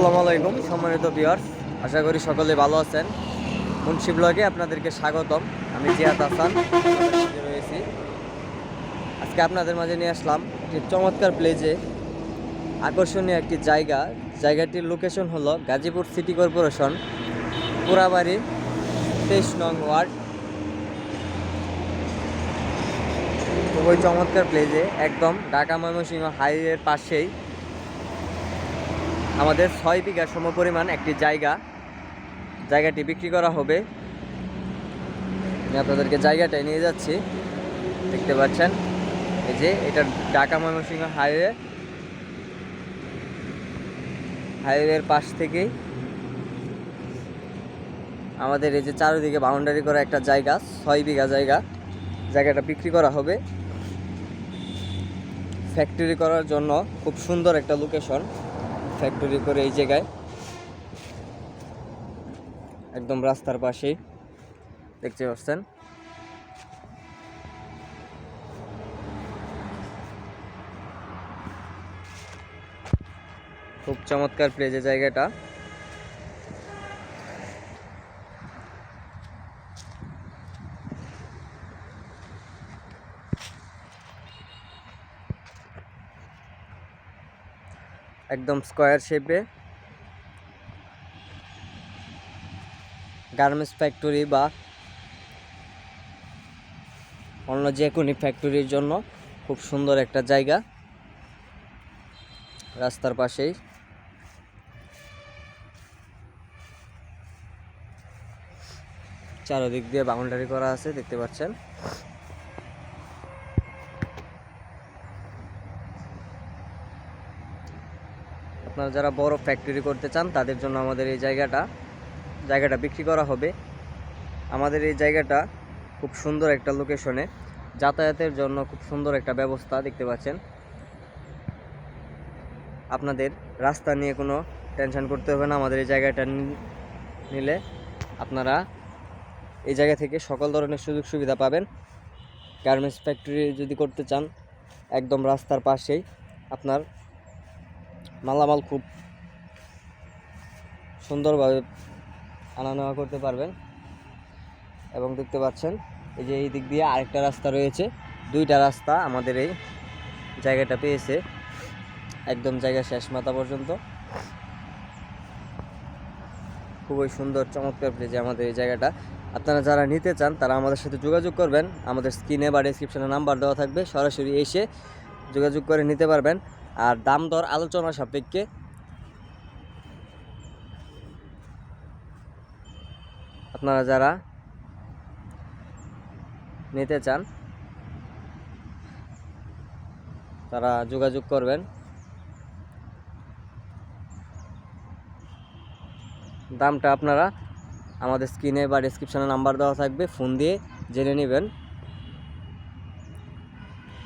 আসসালামু আলাইকুম, সম্মানিত বিয়ার্স আশা করি সকলে ভালো আছেন। মুন্সি ব্লগে আপনাদেরকে স্বাগতম। আমি জিয়াদ হাসান রয়েছি। আজকে আপনাদের মাঝে নিয়ে আসলাম একটি চমৎকার প্লেজে আকর্ষণীয় একটি জায়গা। জায়গাটির লোকেশন হলো গাজীপুর সিটি কর্পোরেশন পুরাবাড়ি, তেইশ নং ওয়ার্ড। খুবই চমৎকার প্লেজে একদম ঢাকা ময়মনসিংহ হাইওয়ের পাশেই আমাদের ছয় বিঘা সমপরিমাণ একটি জায়গা। জায়গাটি বিক্রি করা হবে। আমি আপনাদেরকে জায়গাটায় নিয়ে যাচ্ছি। দেখতে পাচ্ছেন, এই যে এটা ঢাকা ময়মনসিংহ হাইওয়ে। হাইওয়ের পাশ থেকেই আমাদের এই যে চারিদিকে বাউন্ডারি করা একটা জায়গা, ছয় বিঘা জায়গা। জায়গাটা বিক্রি করা হবে। ফ্যাক্টরি করার জন্য খুব সুন্দর একটা লোকেশন ফ্যাক্টরি করে এই জায়গায়। একদম রাস্তার পাশেই দেখতে পাচ্ছেন? খুব চমৎকার প্লেজে জায়গাটা। একদম স্কোয়ার শেপে। গার্মেন্টস ফ্যাক্টরি বা অন্য যে কোনো ফ্যাক্টরির জন্য খুব সুন্দর একটা জায়গা রাস্তার পাশেই। চারদিক দিয়ে বাউন্ডারি করা আছে, দেখতে পাচ্ছেন। আপনারা যারা বড় ফ্যাক্টরি করতে চান, তাদের জন্য আমাদের এই জায়গাটা জায়গাটা বিক্রি করা হবে। আমাদের এই জায়গাটা খুব সুন্দর একটা লোকেশনে যাতায়াতের জন্য খুব সুন্দর একটা ব্যবস্থা দেখতে পাচ্ছেন। আপনাদের রাস্তা নিয়ে কোনো টেনশন করতে হবে না, আমাদের এই জায়গাটা নিলে আপনারা এই জায়গা থেকে সকল ধরনের সুযোগ সুবিধা পাবেন। গার্মেন্টস ফ্যাক্টরি যদি করতে চান, একদম রাস্তার পাশেই আপনার মালামাল খুব সুন্দরভাবে আনা নেওয়া করতে পারবেন। এবং দেখতে পাচ্ছেন, এই যে এই দিক দিয়ে আরেকটা রাস্তা রয়েছে। দুইটা রাস্তা আমাদের এই জায়গাটা পেয়েছে। একদম জায়গা শেষ মাথা পর্যন্ত। খুবই সুন্দর, চমৎকার প্লেজে আমাদের এই জায়গাটা। আপনারা যারা নিতে চান, তারা আমাদের সাথে যোগাযোগ করবেন। আমাদের স্ক্রিনে বা ডিসক্রিপশনে নাম্বার দেওয়া থাকবে। সরাসরি এসে যোগাযোগ করে নিতে পারবেন। আর দাম দর আলোচনা সাপেক্ষে। আপনারা যারা নিতে চান, তারা যোগাযোগ করবেন। দামটা আপনারা আমাদের স্ক্রিনে বা ডিসক্রিপশনে নাম্বার দেওয়া থাকবে, ফোন দিয়ে জেনে নেবেন।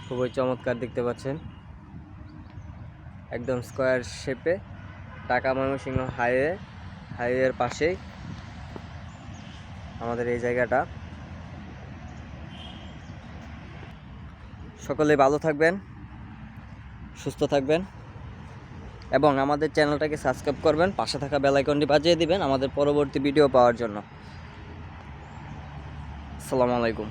খুবই চমৎকার দেখতে পাচ্ছেন। একদম স্কোয়ার শেপে, ঢাকা ময়মনসিংহ হাইওয়ে, হাইওয়ের পাশেই আমাদের এই জায়গাটা। সকলে ভালো থাকবেন, সুস্থ থাকবেন, এবং আমাদের চ্যানেলটাকে সাবস্ক্রাইব করবেন, পাশে থাকা বেল আইকনটি বাজিয়ে দিবেন আমাদের পরবর্তী ভিডিও পাওয়ার জন্য। আসসালামু আলাইকুম।